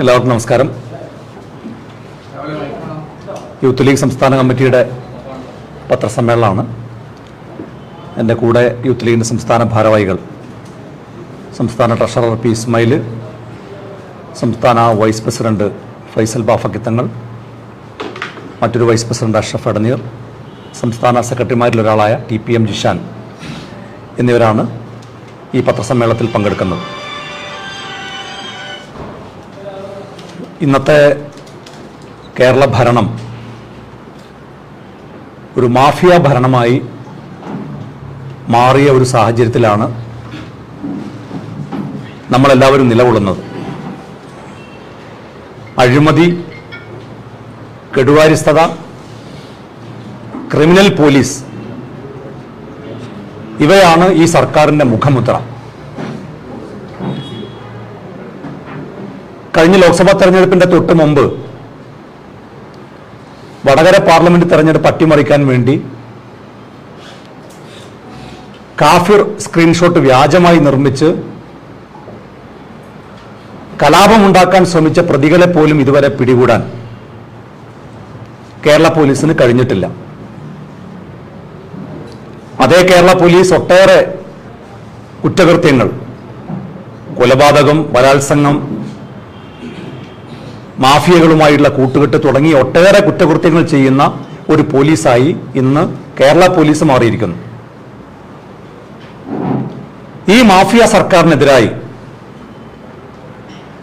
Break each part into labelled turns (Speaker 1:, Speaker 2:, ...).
Speaker 1: എല്ലാവർക്കും നമസ്കാരം. Youth league സംസ്ഥാന കമ്മിറ്റിയുടെ പത്രസമ്മേളനമാണ്. എന്റെ കൂടെ യൂത്ത് ലീഗിന്റെ സംസ്ഥാന ഭാരവാഹികൾ സംസ്ഥാന ട്രഷറർ പി ഇസ്മായിൽ സംസ്ഥാന വൈസ് പ്രസിഡന്റ് ഫൈസൽ ബാഫക്കിത്തങ്ങൾ മറ്റൊരു വൈസ് പ്രസിഡന്റ് അഷ്റഫ് അടനീർ സംസ്ഥാന സെക്രട്ടറിമാരിലൊരാളായ ടി പി എം ജിഷാൻ എന്നിവരാണ് ഈ പത്രസമ്മേളനത്തിൽ പങ്കെടുക്കുന്നത്. ഇന്നത്തെ കേരള ഭരണം ഒരു മാഫിയ ഭരണമായി മാറിയ ഒരു സാഹചര്യത്തിലാണ് നമ്മളെല്ലാവരും നിലകൊള്ളുന്നത്. അഴിമതി കെടുവാരിസ്ഥത ക്രിമിനൽ പോലീസ് ഇവയാണ് ഈ സർക്കാരിന്റെ മുഖമുദ്ര. കഴിഞ്ഞ ലോക്സഭാ തെരഞ്ഞെടുപ്പിന്റെ തൊട്ട് മുമ്പ് വടകര പാർലമെന്റ് തെരഞ്ഞെടുപ്പ് അട്ടിമറിക്കാൻ വേണ്ടി കാഫിർ സ്ക്രീൻഷോട്ട് വ്യാജമായി നിർമ്മിച്ച് കലാപമുണ്ടാക്കാൻ ശ്രമിച്ച പ്രതികളെ പോലും ഇതുവരെ പിടികൂടാൻ കേരള പോലീസിന് കഴിഞ്ഞിട്ടില്ല. അതേ കേരള പോലീസ് ഒട്ടേറെ കുറ്റകൃത്യങ്ങൾ കൊലപാതകം ബലാത്സംഗം മാഫിയകളുമായുള്ള കൂട്ടുകെട്ട് തുടങ്ങി ഒട്ടേറെ കുറ്റകൃത്യങ്ങൾ ചെയ്യുന്ന ഒരു പോലീസായി ഇന്ന് കേരള പോലീസ് മാറിയിരിക്കുന്നു. ഈ മാഫിയ സർക്കാരിനെതിരായി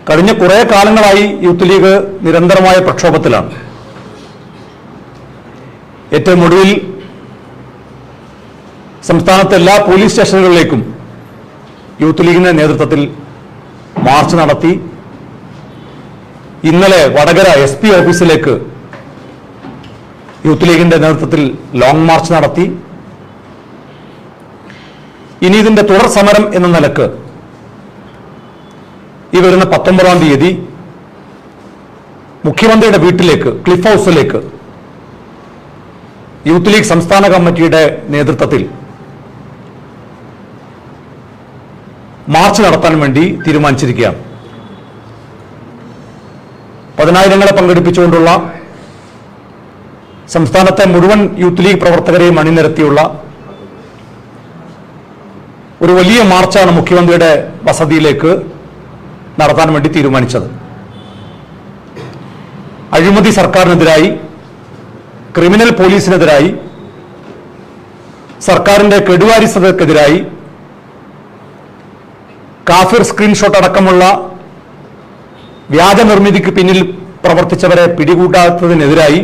Speaker 1: കഴിഞ്ഞ കുറെ കാലങ്ങളായി യൂത്ത് ലീഗ് നിരന്തരമായ പ്രക്ഷോഭത്തിലാണ്. ഏറ്റവും ഒടുവിൽ സംസ്ഥാനത്തെ എല്ലാ പോലീസ് സ്റ്റേഷനുകളിലേക്കും യൂത്ത് ലീഗിന്റെ നേതൃത്വത്തിൽ മാർച്ച് നടത്തി ഇന്നലെ വടകര എസ് പി ഓഫീസിലേക്ക് യൂത്ത് ലീഗിന്റെ നേതൃത്വത്തിൽ ലോങ് മാർച്ച് നടത്തി. ഇനി ഇതിന്റെ തുടർ സമരം എന്ന നിലയ്ക്ക് ഈ വരുന്ന പത്തൊമ്പതാം തീയതി മുഖ്യമന്ത്രിയുടെ വീട്ടിലേക്ക് ക്ലിഫ് ഹൗസിലേക്ക് യൂത്ത് ലീഗ് സംസ്ഥാന കമ്മിറ്റിയുടെ നേതൃത്വത്തിൽ മാർച്ച് നടത്താൻ വേണ്ടി തീരുമാനിച്ചിരിക്കുകയാണ്. പതിനായിരങ്ങളെ പങ്കെടുപ്പിച്ചുകൊണ്ടുള്ള സംസ്ഥാനത്തെ മുഴുവൻ യൂത്ത് ലീഗ് പ്രവർത്തകരെയും അണിനിരത്തിയുള്ള ഒരു വലിയ മാർച്ചാണ് മുഖ്യമന്ത്രിയുടെ വസതിയിലേക്ക് നടത്താൻ വേണ്ടി തീരുമാനിച്ചത്. അഴിമതി സർക്കാരിനെതിരായി ക്രിമിനൽ പോലീസിനെതിരായി സർക്കാരിന്റെ കെടുവാരിസ്ഥതക്കെതിരായി കാഫിർ സ്ക്രീൻഷോട്ട് അടക്കമുള്ള വ്യാജ നിർമ്മിതിക്ക് പിന്നിൽ പ്രവർത്തിച്ചവരെ പിടികൂടാത്തതിനെതിരായി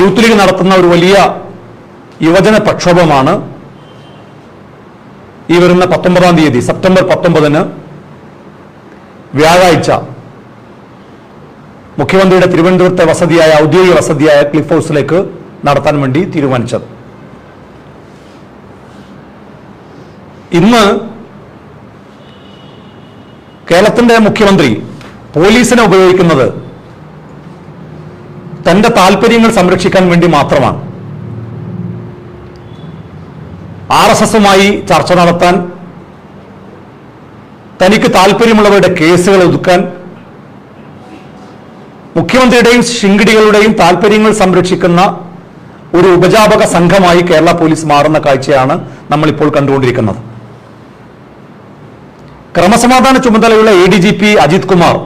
Speaker 1: യൂത്ത് ലീഗ് നടത്തുന്ന ഒരു വലിയ യുവജന പ്രക്ഷോഭമാണ് ഈ വരുന്ന പത്തൊമ്പതാം തീയതി സെപ്റ്റംബർ പത്തൊമ്പതിന് വ്യാഴാഴ്ച. മുഖ്യമന്ത്രിയുടെ തിരുവനന്തപുരത്തെ വസതിയായ ഔദ്യോഗിക വസതിയായ ക്ലിഫ് ഹൗസിലേക്ക് നടത്താൻ വേണ്ടി തീരുമാനിച്ചത്. ഇന്ന് കേരളത്തിന്റെ മുഖ്യമന്ത്രി പോലീസിനെ ഉപയോഗിക്കുന്നത് തന്റെ താല്പര്യങ്ങൾ സംരക്ഷിക്കാൻ വേണ്ടി മാത്രമാണ്. ആർ എസ് എസുമായി ചർച്ച നടത്താൻ തനിക്ക് താല്പര്യമുള്ളവരുടെ കേസുകൾ ഒതുക്കാൻ മുഖ്യമന്ത്രിയുടെയും ശിങ്കിടികളുടെയും താല്പര്യങ്ങൾ സംരക്ഷിക്കുന്ന ഒരു ഉപജാപക സംഘമായി കേരള പോലീസ് മാറുന്ന കാഴ്ചയാണ് നമ്മളിപ്പോൾ കണ്ടുകൊണ്ടിരിക്കുന്നത്. ക്രമസമാധാന ചുമതലയുള്ള A D G P Ajith Kumar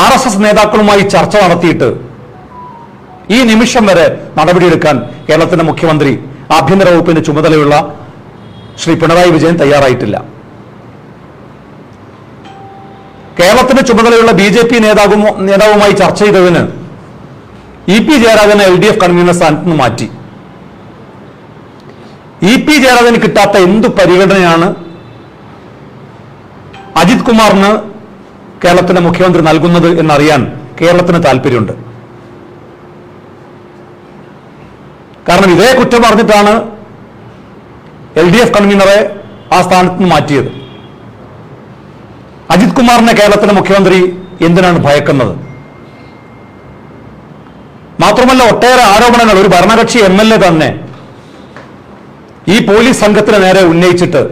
Speaker 1: R S S നേതാക്കളുമായി ചർച്ച നടത്തിയിട്ട് ഈ നിമിഷം വരെ നടപടിയെടുക്കാൻ കേരളത്തിന്റെ മുഖ്യമന്ത്രി ആഭ്യന്തര വകുപ്പിന്റെ ചുമതലയുള്ള ശ്രീ പിണറായി വിജയൻ തയ്യാറായിട്ടില്ല. കേരളത്തിന്റെ ചുമതലയുള്ള ബി ജെ പി നേതാവും നേതാവുമായി ചർച്ച ചെയ്തതിന് ഇ പി ജയരാജനെ എൽ ഡി എഫ് കൺവീനർ സ്ഥാനത്ത് നിന്ന് മാറ്റി. ഇ പി ജയരാജന് കിട്ടാത്ത എന്തു പരിഗണനയാണ് അജിത് കുമാറിന് കേരളത്തിന്റെ മുഖ്യമന്ത്രി നൽകുന്നത് എന്നറിയാൻ കേരളത്തിന് താല്പര്യമുണ്ട്. കാരണം ഇതേ കുറ്റം പറഞ്ഞിട്ടാണ് എൽ ഡി എഫ് കൺവീനറെ ആ സ്ഥാനത്ത് നിന്ന് മാറ്റിയത്. അജിത് കുമാറിനെ കേരളത്തിലെ മുഖ്യമന്ത്രി എന്തിനാണ് ഭയക്കുന്നത്? മാത്രമല്ല ഒട്ടേറെ ആരോപണങ്ങൾ ഒരു ഭരണകക്ഷി എം തന്നെ ഈ പോലീസ് സംഘത്തിന് നേരെ ഉന്നയിച്ചിട്ട്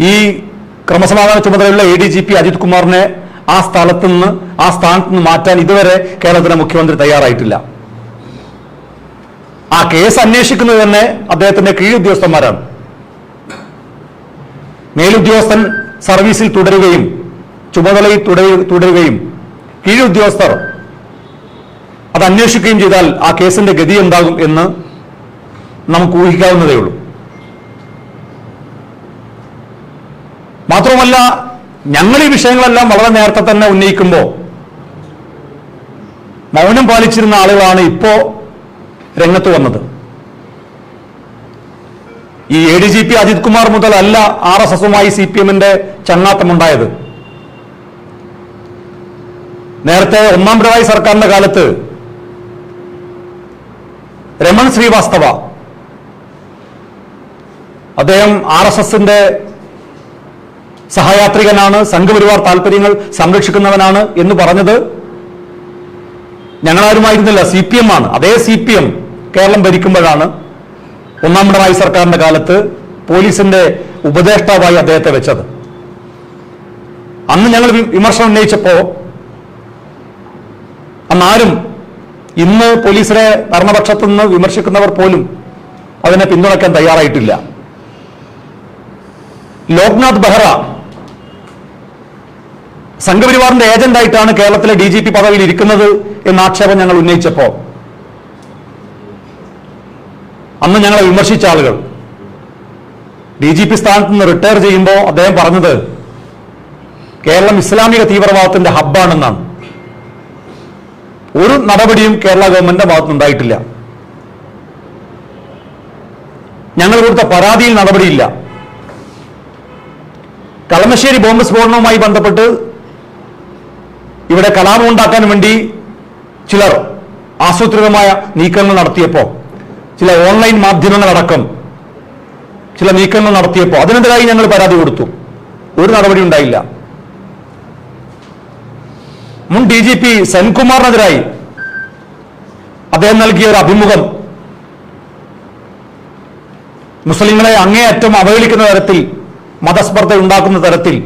Speaker 1: ഈ ക്രമസമാധാന ചുമതലയുള്ള A D G P Ajith കുമാറിനെ ആ സ്ഥലത്ത് നിന്ന് ആ സ്ഥാനത്ത് നിന്ന് മാറ്റാൻ ഇതുവരെ കേരളത്തിലെ മുഖ്യമന്ത്രി തയ്യാറായിട്ടില്ല. ആ കേസ് അന്വേഷിക്കുന്നത് തന്നെ അദ്ദേഹത്തിന്റെ കീഴുദ്യോഗസ്ഥന്മാരാണ്. മേലുദ്യോഗസ്ഥൻ സർവീസിൽ തുടരുകയും ചുമതലയിൽ തുടരു- തുടരുകയും കീഴുദ്യോഗസ്ഥർ അത് അന്വേഷിക്കുകയും ചെയ്താൽ ആ കേസിന്റെ ഗതി എന്താകും എന്ന് നമുക്ക് ഊഹിക്കാവുന്നതേ ഉള്ളൂ. മാത്രമല്ല ഞങ്ങൾ ഈ വിഷയങ്ങളെല്ലാം വളരെ നേരത്തെ തന്നെ ഉന്നയിക്കുമ്പോൾ മൗനം പാലിച്ചിരുന്ന ആളുകളാണ് ഇപ്പോ രംഗത്ത് വന്നത്. ഈ A D G P Ajith Kumar മുതൽ അല്ല ആർ എസ് എസുമായി സി പി എമ്മിന്റെ ചങ്ങാത്തമുണ്ടായത്. നേരത്തെ ഒന്നാം പിണറായി സർക്കാരിന്റെ കാലത്ത് രമൺ ശ്രീവാസ്തവ അദ്ദേഹം ആർ എസ് എസിന്റെ സഹയാത്രികനാണ് സംഘപരിവാർ താല്പര്യങ്ങൾ സംരക്ഷിക്കുന്നവനാണ് എന്ന് പറഞ്ഞത് ഞങ്ങളാരുമായിരുന്നില്ല. സി പി എം ആണ്. അതേ സി പി എം കേരളം ഭരിക്കുമ്പോഴാണ് ഒന്നാം പിണറായി സർക്കാരിന്റെ കാലത്ത് പോലീസിന്റെ ഉപദേഷ്ടാവായി അദ്ദേഹത്തെ വെച്ചത്. അന്ന് ഞങ്ങൾ വിമർശനം ഉന്നയിച്ചപ്പോ അന്നാരും ഇന്ന് പോലീസിനെ ഭരണപക്ഷത്തു നിന്ന് വിമർശിക്കുന്നവർ പോലും അതിനെ പിന്തുണയ്ക്കാൻ തയ്യാറായിട്ടില്ല. ലോക്നാഥ് ബെഹ്റ സംഘപരിവാറിന്റെ ഏജന്റായിട്ടാണ് കേരളത്തിലെ ഡി ജി പി പദവിയിൽ ഇരിക്കുന്നത് എന്ന ആക്ഷേപം ഞങ്ങൾ ഉന്നയിച്ചപ്പോൾ. അന്ന് ഞങ്ങളെ വിമർശിച്ച ആളുകൾ. ഡി ജി പി സ്ഥാനത്ത് നിന്ന് റിട്ടയർ ചെയ്യുമ്പോൾ അദ്ദേഹം പറഞ്ഞത് കേരളം ഇസ്ലാമിക തീവ്രവാദത്തിന്റെ ഹബ്ബാണെന്നാണ്. ഒരു നടപടിയും കേരള ഗവൺമെന്റിന്റെ ഭാഗത്തുനിന്നുണ്ടായിട്ടില്ല ഞങ്ങൾ കൊടുത്ത പരാതിയിൽ നടപടിയില്ല. കളമശ്ശേരി ബോംബ് സ്ഫോടനവുമായി ബന്ധപ്പെട്ട് ഇവിടെ കലാപം ഉണ്ടാക്കാൻ വേണ്ടി ചിലർ ആസൂത്രിതമായ നീക്കങ്ങൾ നടത്തിയപ്പോൾ ചില ഓൺലൈൻ മാധ്യമങ്ങളടക്കം ചില നീക്കങ്ങൾ നടത്തിയപ്പോൾ അതിനെതിരായി ഞങ്ങൾ പരാതി കൊടുത്തു. ഒരു നടപടി ഉണ്ടായില്ല. മുൻ ഡി ജി പി സെൻകുമാറിനെതിരായി അദ്ദേഹം നൽകിയ ഒരു അഭിമുഖം മുസ്ലിങ്ങളെ അങ്ങേയറ്റം അവഹേളിക്കുന്ന തരത്തിൽ മതസ്പർദ്ധ ഉണ്ടാക്കുന്ന തരത്തിൽ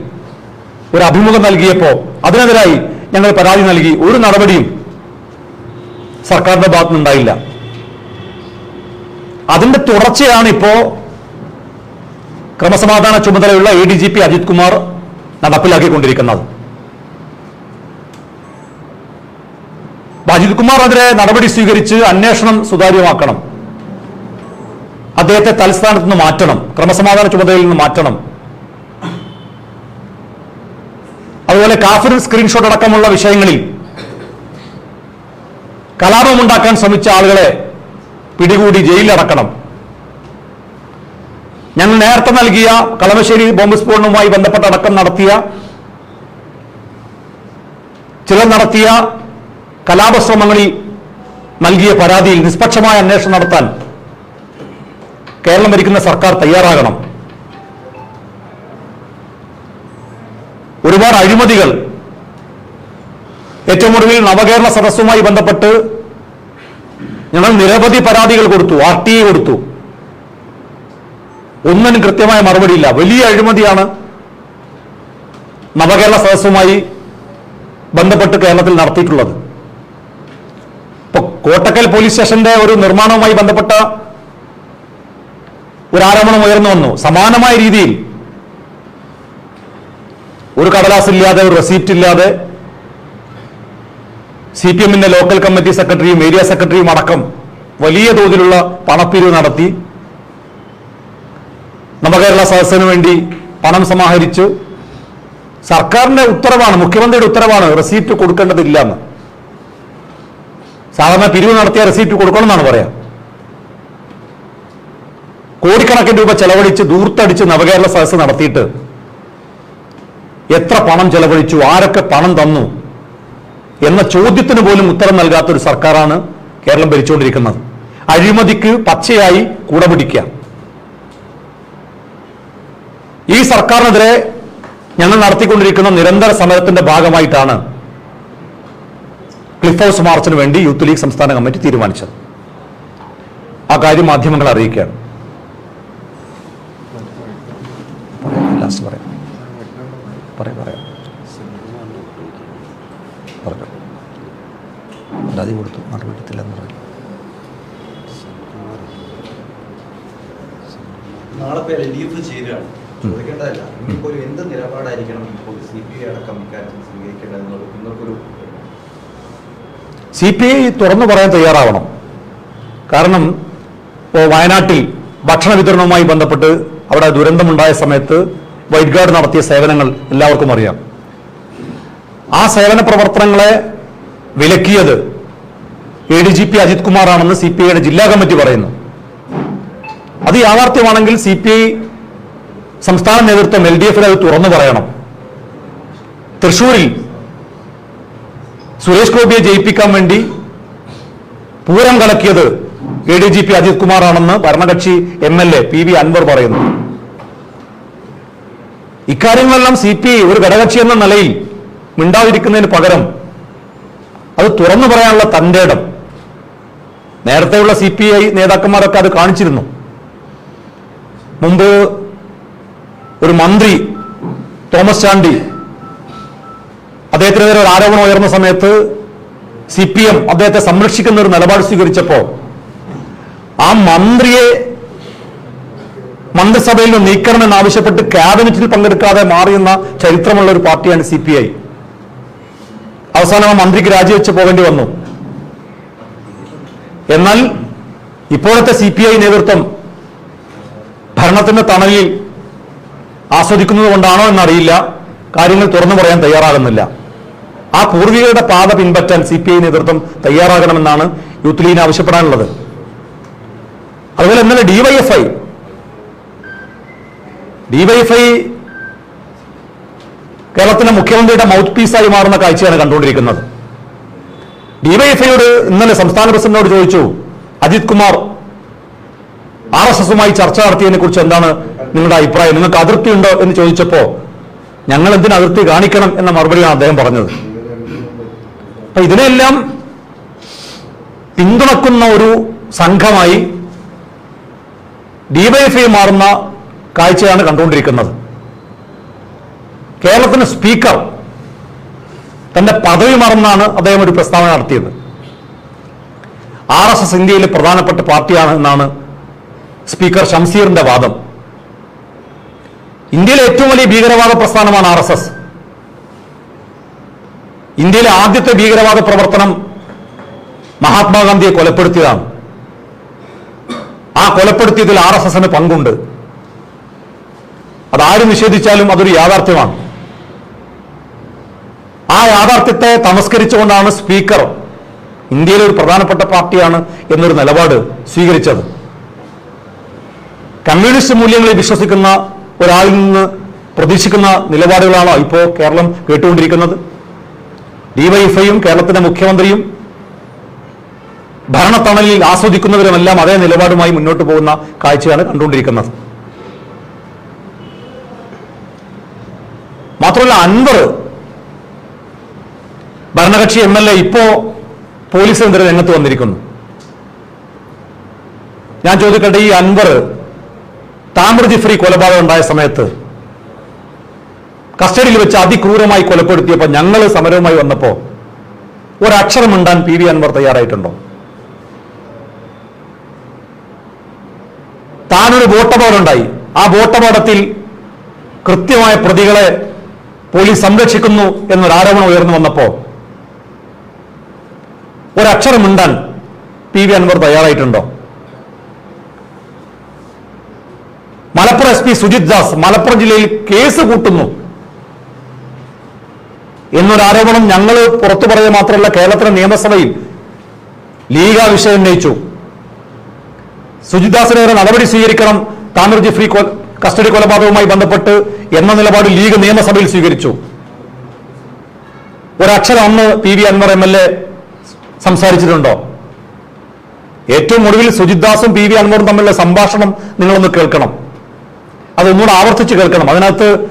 Speaker 1: ഒരു അഭിമുഖം നൽകിയപ്പോൾ അതിനെതിരായി ഞങ്ങൾ പരാതി നൽകി. ഒരു നടപടിയും സർക്കാരിന്റെ ഭാഗത്തുനിന്നുണ്ടായില്ല അതിന്റെ തുടർച്ചയാണ് ഇപ്പോ ക്രമസമാധാന ചുമതലയുള്ള A D G P Ajith Kumar നടപ്പിലാക്കിക്കൊണ്ടിരിക്കുന്നത്. Ajith Ajith കുമാറിനെതിരെ നടപടി സ്വീകരിച്ച് അന്വേഷണം സുതാര്യമാക്കണം. അദ്ദേഹത്തെ തലസ്ഥാനത്ത് നിന്ന് മാറ്റണം. ക്രമസമാധാന ചുമതലയിൽ നിന്ന് മാറ്റണം. അതുപോലെ കാഫിർ സ്ക്രീൻഷോട്ട് അടക്കമുള്ള വിഷയങ്ങളിൽ കലാപമുണ്ടാക്കാൻ ശ്രമിച്ച ആളുകളെ പിടികൂടി ജയിലിലടക്കണം. ഞങ്ങൾ നേരത്തെ നൽകിയ കളമശ്ശേരി ബോംബ് സ്ഫോടനവുമായി ബന്ധപ്പെട്ട അടക്കം നടത്തിയ ചിലർ നടത്തിയ കലാപശ്രമങ്ങളിൽ നൽകിയ പരാതിയിൽ നിഷ്പക്ഷമായ അന്വേഷണം നടത്താൻ കേരളം ഭരിക്കുന്ന സർക്കാർ തയ്യാറാകണം. ഒരുപാട് അഴിമതികൾ. ഏറ്റവും ഒടുവിൽ നവകേരള സദസ്സുമായി ബന്ധപ്പെട്ട് ഞങ്ങൾ നിരവധി പരാതികൾ കൊടുത്തു ആർ ടി ഐ കൊടുത്തു. ഒന്നിനും കൃത്യമായ മറുപടിയില്ല. വലിയ അഴിമതിയാണ് നവകേരള സദസ്സുമായി ബന്ധപ്പെട്ട് കേരളത്തിൽ നടത്തിയിട്ടുള്ളത്. ഇപ്പൊ കോട്ടക്കൽ പോലീസ് സ്റ്റേഷന്റെ ഒരു നിർമ്മാണവുമായി ബന്ധപ്പെട്ട ഒരു ആരോപണം ഉയർന്നു വന്നു. സമാനമായ രീതിയിൽ ഒരു കടലാസ് ഇല്ലാതെ ഒരു റെസീപ്റ്റ് ഇല്ലാതെ സി പി എമ്മിന്റെ ലോക്കൽ കമ്മിറ്റി സെക്രട്ടറിയും ഏരിയ സെക്രട്ടറിയും അടക്കം വലിയ തോതിലുള്ള പണപ്പിരിവ് നടത്തി. നവകേരള സദസ്സിന് വേണ്ടി പണം സമാഹരിച്ചു. സർക്കാരിന്റെ ഉത്തരവാണ് മുഖ്യമന്ത്രിയുടെ ഉത്തരവാണ് റെസീപ്റ്റ് കൊടുക്കേണ്ടതില്ല എന്ന് സാധാരണ പിരിവ് നടത്തിയ റെസീപ്റ്റ് കൊടുക്കണമെന്നാണ് പറയാം. കോടിക്കണക്കിന് രൂപ ചെലവഴിച്ച് ദൂർത്തടിച്ച് നവകേരള സദസ്സ് നടത്തിയിട്ട് എത്ര പണം ചെലവഴിച്ചു? ആരൊക്കെ പണം തന്നു? എന്ന ചോദ്യത്തിന് പോലും ഉത്തരം നൽകാത്ത ഒരു സർക്കാരാണ് കേരളം ഭരിച്ചുകൊണ്ടിരിക്കുന്നത്. അഴിമതിക്ക് പച്ചയായി കൂടെ പിടിക്കുക. ഈ സർക്കാരിനെതിരെ ഞങ്ങൾ നടത്തിക്കൊണ്ടിരിക്കുന്ന നിരന്തര സമരത്തിന്റെ ഭാഗമായിട്ടാണ് ക്ലിഫ് ഹൗസ് മാർച്ചിന് വേണ്ടി യൂത്ത് ലീഗ് സംസ്ഥാന കമ്മിറ്റി തീരുമാനിച്ചത്. ആ കാര്യം മാധ്യമങ്ങളെ അറിയിക്കുകയാണ് ഇല്ല. ലാസ്റ്റ് പറയാം പറയാം പറയാം പറഞ്ഞു പരാതി കൊടുത്തു. മറുപടിത്തില്ലെന്ന് പറഞ്ഞു.
Speaker 2: നാളെ പേര് ചോദിക്കേണ്ടതല്ല എന്ത് നിലപാടായിരിക്കണം ഇപ്പോൾ സി പി ഐ അടക്കം ഇക്കാര്യത്തിൽ സ്വീകരിക്കേണ്ടതെന്നുള്ള നിങ്ങൾക്കൊരു
Speaker 1: സി പി ഐ തുറന്നു പറയാൻ തയ്യാറാവണം. കാരണം ഇപ്പോൾ വയനാട്ടിൽ ഭക്ഷണ വിതരണവുമായി ബന്ധപ്പെട്ട് അവിടെ ദുരന്തമുണ്ടായ സമയത്ത് വൈറ്റ് ഗാർഡ് നടത്തിയ സേവനങ്ങൾ എല്ലാവർക്കും അറിയാം. ആ സേവന പ്രവർത്തനങ്ങളെ വിലക്കിയത് A D G P Ajith കുമാറാണെന്ന് C P ഐയുടെ ജില്ലാ കമ്മിറ്റി പറയുന്നു. അത് യാഥാർത്ഥ്യമാണെങ്കിൽ സി പി ഐ സംസ്ഥാന നേതൃത്വം എൽ ഡി എഫിൽ അത് തുറന്നു പറയണം. തൃശൂരിൽ സുരേഷ് ഗോപിയെ ജയിപ്പിക്കാൻ വേണ്ടി Pooram കലക്കിയത് A D G P Ajith കുമാറാണെന്ന് ഭരണകക്ഷി M L A P V Anvar പറയുന്നു. ഇക്കാര്യങ്ങളെല്ലാം സി പി ഐ ഒരു ഘടകക്ഷി എന്ന നിലയിൽ മിണ്ടാതിരിക്കുന്നതിന് പകരം അത് തുറന്നു പറയാനുള്ള തന്റെ ഇടം. നേരത്തെയുള്ള സി പി ഐ നേതാക്കന്മാരൊക്കെ അത് കാണിച്ചിരുന്നു. മുമ്പ് ഒരു മന്ത്രി തോമസ് ചാണ്ടി അദ്ദേഹത്തിനെതിരെ ഒരു ആരോപണം ഉയർന്ന സമയത്ത് സി പി എം അദ്ദേഹത്തെ സംരക്ഷിക്കുന്ന ഒരു നിലപാട് സ്വീകരിച്ചപ്പോ ആ മന്ത്രിയെ മന്ത്രിസഭയിൽ നിന്ന് നീക്കണമെന്ന് ആവശ്യപ്പെട്ട് ക്യാബിനറ്റിൽ പങ്കെടുക്കാതെ മാറിയുന്ന ചരിത്രമുള്ള ഒരു പാർട്ടിയാണ് സി പി ഐ അവസാനം ആ മന്ത്രിക്ക് രാജിവെച്ച് പോകേണ്ടി വന്നു. എന്നാൽ ഇപ്പോഴത്തെ സി പി ഐ നേതൃത്വം ഭരണത്തിന്റെ തണലിൽ ആസ്വദിക്കുന്നത് കൊണ്ടാണോ എന്നറിയില്ല. കാര്യങ്ങൾ തുറന്നു പറയാൻ തയ്യാറാകുന്നില്ല. ആ പൂർവികരുടെ പാത പിൻപറ്റാൻ സി പി ഐ നേതൃത്വം തയ്യാറാകണമെന്നാണ് യൂത്ത് ലീഗിന് ആവശ്യപ്പെടാനുള്ളത്. അതുപോലെ ഇന്നലെ ഡിവൈഎഫ്ഐ ഡിവൈഎഫ്ഐ കേരളത്തിന്റെ മുഖ്യമന്ത്രിയുടെ മൗത്ത് പീസായി മാറുന്ന കാഴ്ചയാണ് കണ്ടുകൊണ്ടിരിക്കുന്നത്. ഡിവൈഎഫ്ഐയോട് ഇന്നലെ സംസ്ഥാന പ്രസിഡന്റിനോട് ചോദിച്ചു അജിത് കുമാർ ആർ എസ് എസുമായി ചർച്ച നടത്തിയതിനെ കുറിച്ച് എന്താണ് നിങ്ങളുടെ അഭിപ്രായം? നിങ്ങൾക്ക് അതിർത്തി ഉണ്ടോ? എന്ന് ചോദിച്ചപ്പോ ഞങ്ങൾ എന്തിനു അതിർത്തി കാണിക്കണം? എന്ന മറുപടിയാണ് അദ്ദേഹം പറഞ്ഞത്. അപ്പൊ ഇതിനെല്ലാം പിന്തുണക്കുന്ന ഒരു സംഘമായി ഡിവൈഎഫ്ഐ മാറുന്ന കാഴ്ചയാണ് കണ്ടുകൊണ്ടിരിക്കുന്നത്. കേരളത്തിന് സ്പീക്കർ തന്റെ പദവി മറന്നാണ് അദ്ദേഹം ഒരു പ്രസ്താവന നടത്തിയത്. ആർ എസ് എസ് ഇന്ത്യയിലെ പ്രധാനപ്പെട്ട പാർട്ടിയാണ് എന്നാണ് സ്പീക്കർ ഷംസീറിന്റെ വാദം. ഇന്ത്യയിലെ ഏറ്റവും വലിയ ഭീകരവാദ പ്രസ്ഥാനമാണ് ആർ എസ് എസ്. ഇന്ത്യയിലെ ആദ്യത്തെ ഭീകരവാദ പ്രവർത്തനം മഹാത്മാഗാന്ധിയെ കൊലപ്പെടുത്തിയതാണ്. ആ കൊലപ്പെടുത്തിയതിൽ ആർ എസ് എസിന് പങ്കുണ്ട്. അതാരും നിഷേധിച്ചാലും അതൊരു യാഥാർത്ഥ്യമാണ്. ആ യാഥാർത്ഥ്യത്തെ തമസ്കരിച്ചുകൊണ്ടാണ് സ്പീക്കർ ഇന്ത്യയിലെ ഒരു പ്രധാനപ്പെട്ട പാർട്ടിയാണ് എന്നൊരു നിലപാട് സ്വീകരിച്ചത്. കമ്മ്യൂണിസ്റ്റ് മൂല്യങ്ങളിൽ വിശ്വസിക്കുന്ന ഒരാളിൽ നിന്ന് പ്രതീക്ഷിക്കുന്ന നിലപാടുകളാണോ ഇപ്പോൾ കേരളം കേട്ടുകൊണ്ടിരിക്കുന്നത്? ഡിവൈഎഫ്ഐയും കേരളത്തിന്റെ മുഖ്യമന്ത്രിയും ഭരണത്തണലിൽ ആസ്വദിക്കുന്നവരുമെല്ലാം അതേ നിലപാടുമായി മുന്നോട്ട് പോകുന്ന കാഴ്ചയാണ് കണ്ടുകൊണ്ടിരിക്കുന്നത്. മാത്രമല്ല അൻവർ ഭരണകക്ഷി എം എൽ എ ഇപ്പോ പോലീസിനെതിരെ രംഗത്ത് വന്നിരിക്കുന്നു. ഞാൻ ചോദിക്കട്ടെ ഈ അൻവർ താമ്ര ജിഫ്രി കൊലപാതകം ഉണ്ടായ സമയത്ത് കസ്റ്റഡിയിൽ വെച്ച് അതിക്രൂരമായി കൊലപ്പെടുത്തിയപ്പോൾ ഞങ്ങൾ സമരവുമായി വന്നപ്പോൾ ഒരക്ഷരം ഉണ്ടാൻ പി വി അൻവർ തയ്യാറായിട്ടുണ്ടോ? താനൊരു ബോട്ടപാടുണ്ടായി ആ ബോട്ടപാടത്തിൽ കൃത്യമായ പ്രതികളെ പോലീസ് സംരക്ഷിക്കുന്നു എന്നൊരു ആരോപണം ഉയർന്നു വന്നപ്പോ ഒരക്ഷരം മിണ്ടാൻ പി വി അൻവർ തയ്യാറായിട്ടുണ്ടോ? മലപ്പുറം എസ് പി സുജിത് ദാസ് മലപ്പുറം ജില്ലയിൽ കേസ് കൂട്ടുന്നു എന്നൊരു ആരോപണം ഞങ്ങൾ പുറത്തു പറയുക മാത്രമല്ല കേരളത്തിലെ നിയമസഭയിൽ ലീഗ വിഷയം ഉന്നയിച്ചു. സുജിത് ദാസിനെതിരെ നടപടി സ്വീകരിക്കണം. താമർ ഫ്രീ കസ്റ്റഡി കൊലപാതകവുമായി ബന്ധപ്പെട്ട് എന്ന നിലപാട് ലീഗ് നിയമസഭയിൽ സ്വീകരിച്ചു. ഒരക്ഷരം അന്ന് P V Anvar M L A സംസാരിച്ചിട്ടുണ്ടോ? ഏറ്റവും ഒടുവിൽ സുജിത് ദാസും പി വി അൻവറും തമ്മിലുള്ള സംഭാഷണം നിങ്ങളൊന്ന് കേൾക്കണം. അതൊന്നുകൂടെ ആവർത്തിച്ച് കേൾക്കണം. അതിനകത്ത്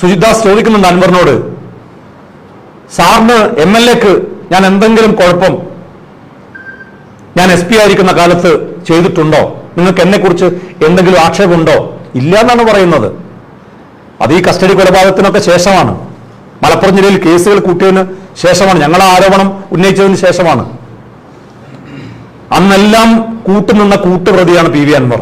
Speaker 1: സുജിത് ദാസ് ചോദിക്കുന്നുണ്ട് അൻവറിനോട് സാറിന് എം എൽ എക്ക് ഞാൻ എന്തെങ്കിലും കുഴപ്പം? ഞാൻ എസ് പി ആയിരിക്കുന്ന കാലത്ത് ചെയ്തിട്ടുണ്ടോ? നിങ്ങൾക്ക് എന്നെക്കുറിച്ച് എന്തെങ്കിലും ആക്ഷേപമുണ്ടോ? ഇല്ല എന്നാണ് പറയുന്നത്. അത് ഈ കസ്റ്റഡി കൊലപാതകത്തിനൊക്കെ ശേഷമാണ്. മലപ്പുറം ജില്ലയിൽ കേസുകൾ കൂട്ടിയതിന് ശേഷമാണ് ഞങ്ങൾ ആ ആരോപണം ഉന്നയിച്ചതിന് ശേഷമാണ്. അന്നെല്ലാം കൂട്ടുനിന്ന കൂട്ടുപ്രതിയാണ് പി വി അൻവർ.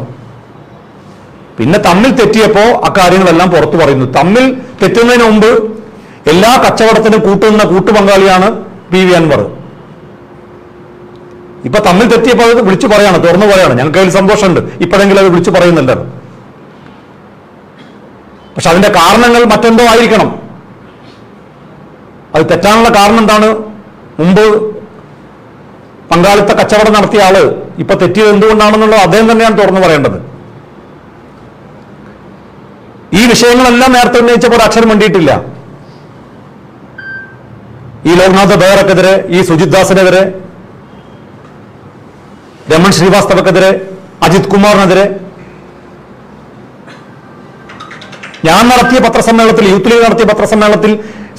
Speaker 1: പിന്നെ തമ്മിൽ തെറ്റിയപ്പോ അക്കാര്യങ്ങളെല്ലാം പുറത്തു പറയുന്നു. തമ്മിൽ തെറ്റുന്നതിന് മുമ്പ് എല്ലാ കച്ചവടത്തിനും കൂട്ടുനിന്ന കൂട്ടുപങ്കാളിയാണ് പി വി അൻവർ. ഇപ്പൊ തമ്മിൽ തെറ്റിയപ്പോൾ അത് വിളിച്ചു പറയാണ് തുറന്നു പറയാണ്. ഞങ്ങൾക്ക് അതിൽ സന്തോഷമുണ്ട്. ഇപ്പോഴെങ്കിലും അത് വിളിച്ചു പറയുന്നില്ല പക്ഷെ അതിന്റെ കാരണങ്ങൾ മറ്റെന്തോ ആയിരിക്കണം. അത് തെറ്റാനുള്ള കാരണം എന്താണ്? മുമ്പ് പങ്കാളിത്ത കച്ചവടം നടത്തിയ ആൾ ഇപ്പൊ തെറ്റിയത് എന്തുകൊണ്ടാണെന്നുള്ളത് അദ്ദേഹം തന്നെയാണ് തുറന്നു പറയേണ്ടത്. ഈ വിഷയങ്ങളെല്ലാം നേരത്തെ ഉന്നയിച്ചപ്പോൾ അക്ഷരം വേണ്ടിയിട്ടില്ല ഈ ലോക്നാഥ് ബെഹ്റക്കെതിരെ ഈ സുജിത് ദാസിനെതിരെ രമൺ ശ്രീവാസ്തവക്കെതിരെ അജിത് കുമാറിനെതിരെ ഞാൻ നടത്തിയ പത്രസമ്മേളനത്തിൽ യൂത്ത് ലീഗ് നടത്തിയ പത്രസമ്മേളനത്തിൽ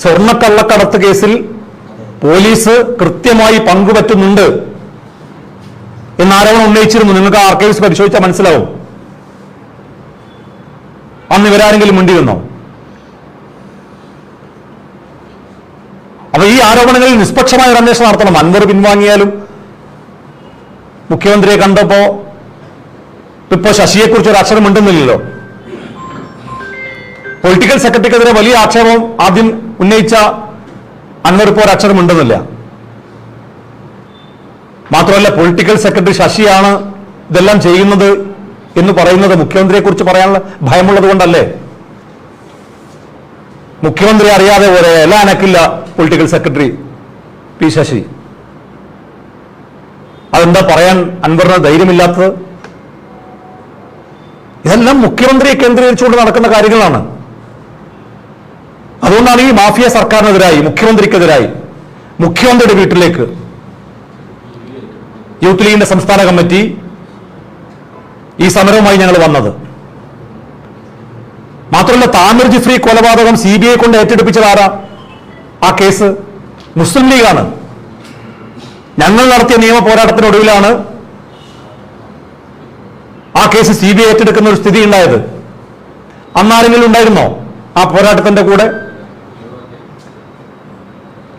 Speaker 1: സ്വർണക്കള്ളക്കടത്ത് കേസിൽ പോലീസ് കൃത്യമായി പങ്കുപറ്റുന്നുണ്ട് എന്ന് ആരോപണം ഉന്നയിച്ചിരുന്നു. നിങ്ങൾക്ക് ആർക്കൈവ്സ് പരിശോധിച്ചാൽ മനസ്സിലാവും. അന്ന് ഇവരാരെങ്കിലും മിണ്ടിയിരുന്നോ? അപ്പൊ ഈ ആരോപണങ്ങളിൽ നിഷ്പക്ഷമായ ഒരു അന്വേഷണം നടത്തണം. അൻവർ പിൻവാങ്ങിയാലും മുഖ്യമന്ത്രിയെ കണ്ടപ്പോ ഇപ്പോ ശശിയെക്കുറിച്ച് ഒരു അക്ഷരം മിണ്ടുന്നില്ലല്ലോ. പൊളിറ്റിക്കൽ സെക്രട്ടറിക്കെതിരെ വലിയ ആക്ഷേപം ആദ്യം ഉന്നയിച്ച അൻവർ അക്ഷരം മിണ്ടുന്നില്ല മാത്രമല്ല പൊളിറ്റിക്കൽ സെക്രട്ടറി ശശിയാണ് ഇതെല്ലാം ചെയ്യുന്നത് എന്ന് പറയുന്നത് മുഖ്യമന്ത്രിയെ കുറിച്ച് പറയാനുള്ള ഭയമുള്ളത് കൊണ്ടല്ലേ? മുഖ്യമന്ത്രി അറിയാതെ പോലെ എല്ലാ അനക്കില്ല പൊളിറ്റിക്കൽ സെക്രട്ടറി പി ശശി. അതെന്താ പറയാൻ അൻവറിന് ധൈര്യമില്ലാത്തത്? ഇതെല്ലാം മുഖ്യമന്ത്രിയെ കേന്ദ്രീകരിച്ചുകൊണ്ട് നടക്കുന്ന കാര്യങ്ങളാണ്. അതുകൊണ്ടാണ് ഈ മാഫിയ സർക്കാരിനെതിരായി മുഖ്യമന്ത്രിക്കെതിരായി മുഖ്യമന്ത്രിയുടെ വീട്ടിലേക്ക് യൂത്ത് ലീഗിന്റെ സംസ്ഥാന കമ്മിറ്റി ഈ സമരവുമായി ഞങ്ങൾ വന്നത്. മാത്രമല്ല താമർ ജിഫ്രി കൊലപാതകം സി ബി ഐ കൊണ്ട് ഏറ്റെടുപ്പിച്ചത് ആരാ? ആ കേസ് മുസ്ലിം ലീഗാണ്. ഞങ്ങൾ നടത്തിയ നിയമ പോരാട്ടത്തിനൊടുവിലാണ് ആ കേസ് സി ബി ഐ ഏറ്റെടുക്കുന്ന ഒരു സ്ഥിതി ഉണ്ടായത് അന്നാരെങ്കിലും ഉണ്ടായിരുന്നോ ആ പോരാട്ടത്തിന്റെ കൂടെ?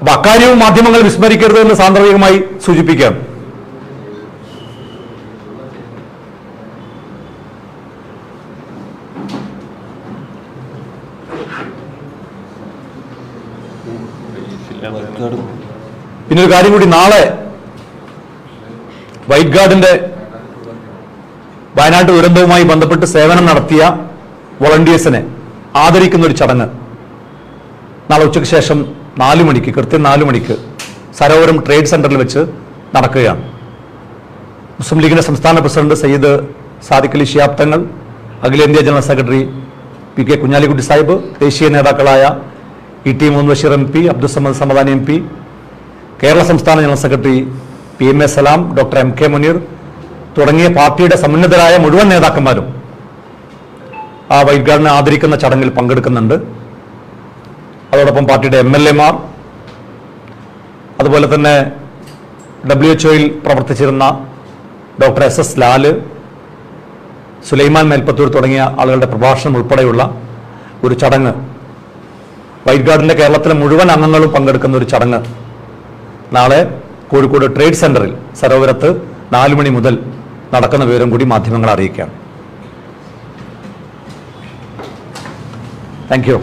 Speaker 1: അപ്പൊ അക്കാര്യവും മാധ്യമങ്ങൾ വിസ്മരിക്കരുത് എന്ന് സാന്ദർഭികമായി സൂചിപ്പിക്കാം. പിന്നെ ഒരു കാര്യം കൂടി നാളെ വൈറ്റ് ഗാർഡിന്റെ വയനാട് ദുരന്തവുമായി ബന്ധപ്പെട്ട് സേവനം നടത്തിയ വോളണ്ടിയേഴ്സിനെ ആദരിക്കുന്ന ഒരു ചടങ്ങ്. നാളെ ഉച്ചയ്ക്ക് ശേഷം നാല് മണിക്ക് കൃത്യം നാല് മണിക്ക് സരോവരം ട്രേഡ് സെന്ററിൽ വെച്ച് നടക്കുകയാണ്. മുസ്ലിം ലീഗിന്റെ സംസ്ഥാന പ്രസിഡന്റ് സയ്യിദ് സാദിഖ് അലി ശിയാബ് തങ്ങൾ അഖിലേന്ത്യാ general secretary P K Kunhalikutty Sahib ദേശീയ നേതാക്കളായ E T Muhammad Basheer M P Abdussamad Samadani M P Kerala സംസ്ഥാന general secretary P M A Salam doctor M K Muneer തുടങ്ങിയ പാർട്ടിയുടെ സമുന്നതരായ മുഴുവൻ നേതാക്കന്മാരും ആ വൈറ്റ് ആദരിക്കുന്ന ചടങ്ങിൽ പങ്കെടുക്കുന്നുണ്ട്. അതോടൊപ്പം പാർട്ടിയുടെ എം എൽ എമാർ അതുപോലെ തന്നെ ഡബ്ല്യു എച്ച് ഒയിൽ പ്രവർത്തിച്ചിരുന്ന doctor S S Lal Sulaiman Melpathur തുടങ്ങിയ ആളുകളുടെ പ്രഭാഷണം ഉൾപ്പെടെയുള്ള ഒരു ചടങ്ങ് വൈറ്റ് ഗാർഡിന്റെ കേരളത്തിലെ മുഴുവൻ അംഗങ്ങളും പങ്കെടുക്കുന്ന ഒരു ചടങ്ങ് നാളെ കോഴിക്കോട് ട്രേഡ് സെന്ററിൽ സരോവരത്ത് നാലു മണി മുതൽ നടക്കുന്ന വിവരം കൂടി മാധ്യമങ്ങൾ അറിയിക്കുകയാണ്. Thank you.